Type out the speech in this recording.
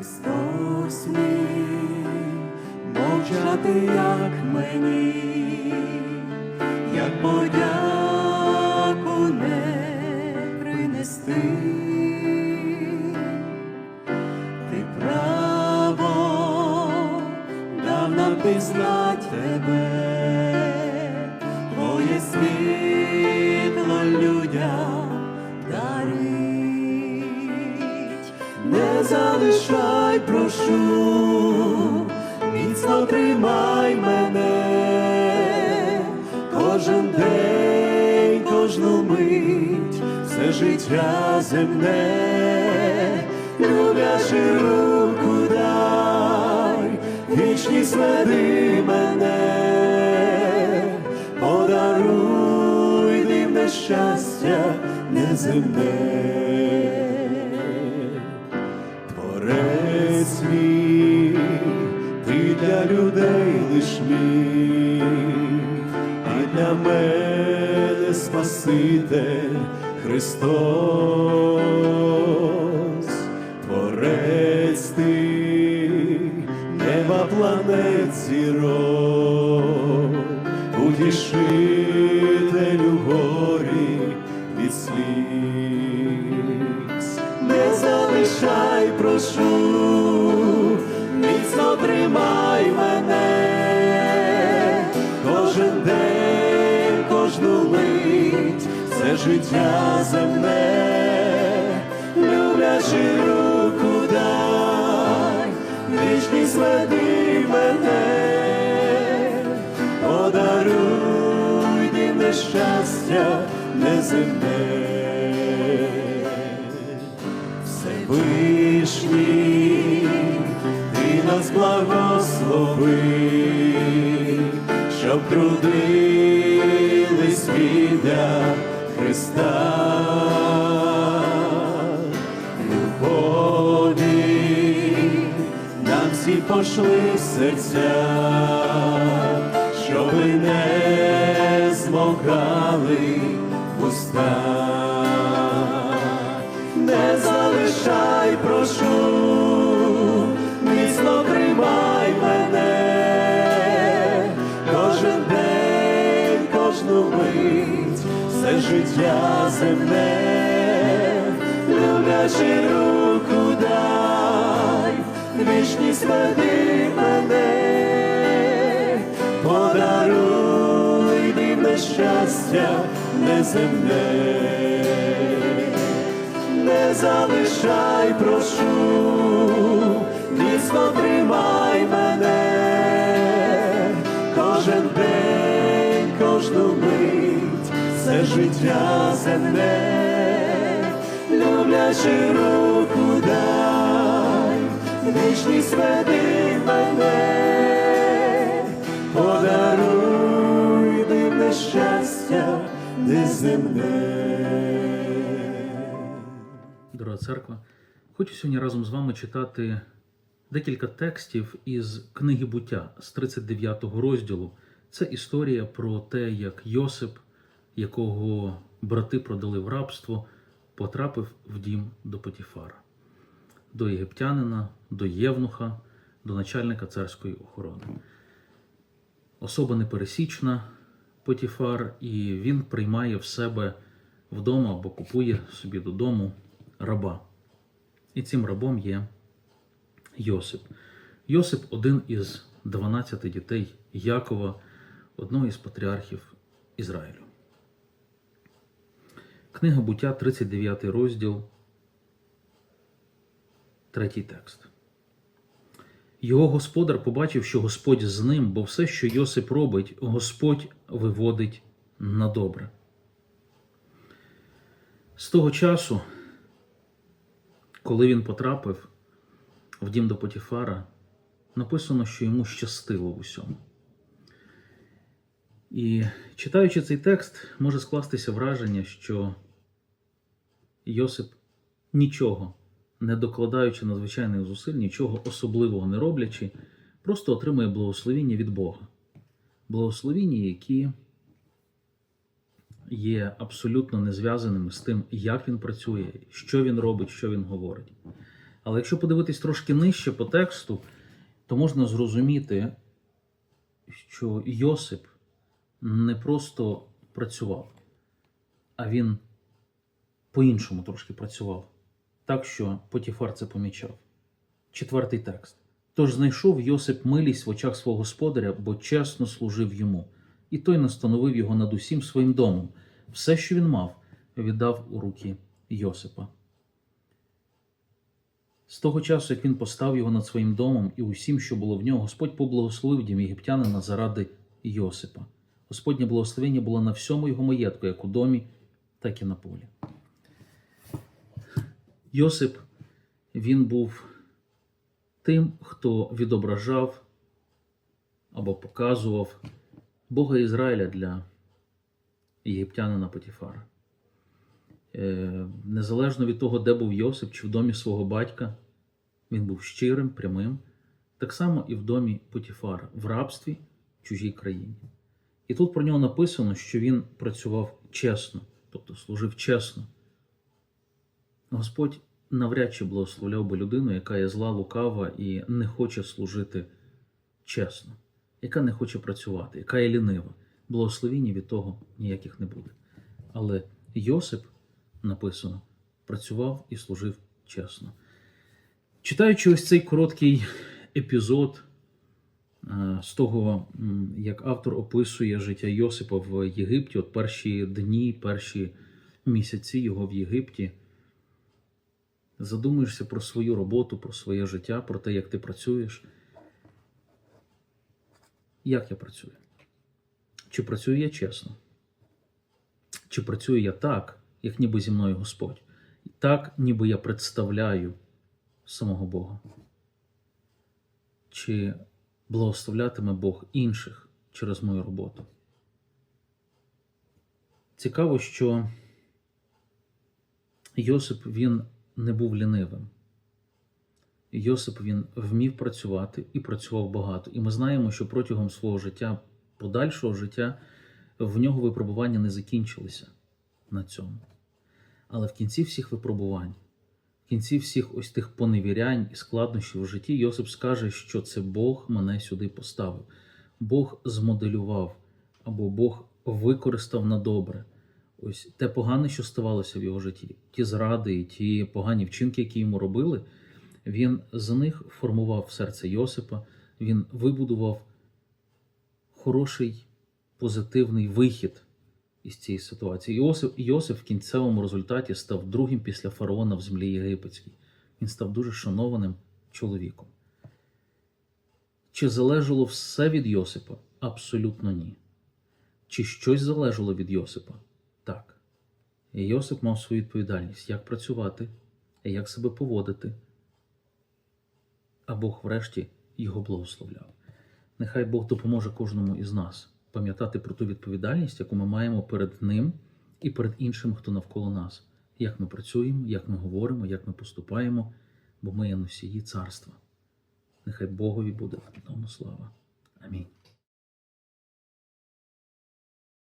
Христос мій, мовчати як мені, як подяку не принести. Ти право дав нам пізнать тебе, твоє світло людям не прошу, міцно тримай мене, кожен день, кожну мить, все життя земне, люблячи руку дай, вічність веди мене, подаруй дивне щастя неземне. Для людей лиш мій, і для мене Спаситель Христос, Творець ти, неба планет зірок, утішителю горі від сліз. Не залишай, прошу, міцно тримай мене, кожен день, кожну мить, все життя земне, люблячи руку дай, вічність веди мене, подаруй дивне щастя неземне. Ти нас благослови, щоб трудились біля Христа. Любові нам всі пошли в серця, щоби не змогали уста. Не залишай, прошу, життя земне, люблячи руку дай, вічність веди мене, подаруй дивне щастя неземне. Не залишай, прошу, міцно тримай мене, кожен день, кожну мить, все життя земне, люблячи руку дай, вічність веди мене, подаруй дивне щастя неземне. Дорога церква, хочу сьогодні разом з вами читати декілька текстів із книги буття з 39 розділу. Це історія про те, як Йосип, якого брати продали в рабство, потрапив в дім до Потіфара, до єгиптянина, до Євнуха, до начальника царської охорони. Особа непересічна Потіфар, і він приймає в себе вдома або купує собі додому раба. І цим рабом є Йосип. Йосип один із 12 дітей Якова, одного із патріархів Ізраїлю. Книга буття, 39 розділ, третій текст. Його господар побачив, що Господь з ним, бо все, що Йосип робить, Господь виводить на добре. З того часу, коли він потрапив в дім до Потіфара, написано, що йому щастило в усьому. І читаючи цей текст, може скластися враження, що Йосип нічого, не докладаючи надзвичайних зусиль, нічого особливого не роблячи, просто отримує благословіння від Бога. Благословіння, які є абсолютно не зв'язаними з тим, як він працює, що він робить, що він говорить. Але якщо подивитись трошки нижче по тексту, то можна зрозуміти, що Йосип не просто працював, а він по-іншому трошки працював, так що Потіфар це помічав. Четвертий текст. Тож знайшов Йосип милість в очах свого господаря, бо чесно служив йому, і той настановив його над усім своїм домом. Все, що він мав, віддав у руки Йосипа. З того часу, як він постав його над своїм домом і усім, що було в нього, Господь поблагословив дім єгиптянина заради Йосипа. Господнє благословення було на всьому його маєтку, як у домі, так і на полі. Йосип він був тим, хто відображав або показував Бога Ізраїля для єгиптянина Потіфара. Е, Незалежно від того, де був Йосип чи в домі свого батька, він був щирим, прямим, так само і в домі Потіфара, в рабстві в чужій країні. І тут про нього написано, що він працював чесно, тобто служив чесно. Господь навряд чи благословляв би людину, яка є зла, лукава і не хоче служити чесно, яка не хоче працювати, яка є лінива. Благословіння від того ніяких не буде. Але Йосип, написано, працював і служив чесно. Читаючи ось цей короткий епізод е, з того, як автор описує життя Йосипа в Єгипті, от перші дні, перші місяці його в Єгипті, задумуєшся про свою роботу, про своє життя, про те, як ти працюєш. Як я працюю? Чи працюю я чесно? Чи працюю я так, як ніби зі мною Господь? Так, ніби я представляю самого Бога? Чи благословлятиме Бог інших через мою роботу? Цікаво, що Йосип він не був лінивим. Йосип він вмів працювати і працював багато. І ми знаємо, що протягом свого життя, подальшого життя, в нього випробування не закінчилися на цьому. Але в кінці всіх випробувань, в кінці всіх ось тих поневірянь і складнощів в житті, Йосип скаже, що це Бог мене сюди поставив. Бог змоделював або Бог використав на добре. Ось те погане, що ставалося в його житті, ті зради, і ті погані вчинки, які йому робили, він з них формував серце Йосипа, він вибудував хороший позитивний вихід із цієї ситуації. Йосип, Йосип в кінцевому результаті став другим після фараона в землі єгипетській. Він став дуже шанованим чоловіком. Чи залежало все від Йосипа? Абсолютно ні. Чи щось залежало від Йосипа? Так. Йосип мав свою відповідальність, як працювати, як себе поводити. А Бог врешті його благословляв. Нехай Бог допоможе кожному із нас пам'ятати про ту відповідальність, яку ми маємо перед Ним і перед іншим, хто навколо нас. Як ми працюємо, як ми говоримо, як ми поступаємо, бо ми є носії царства. Нехай Богові буде в тому слава. Амінь.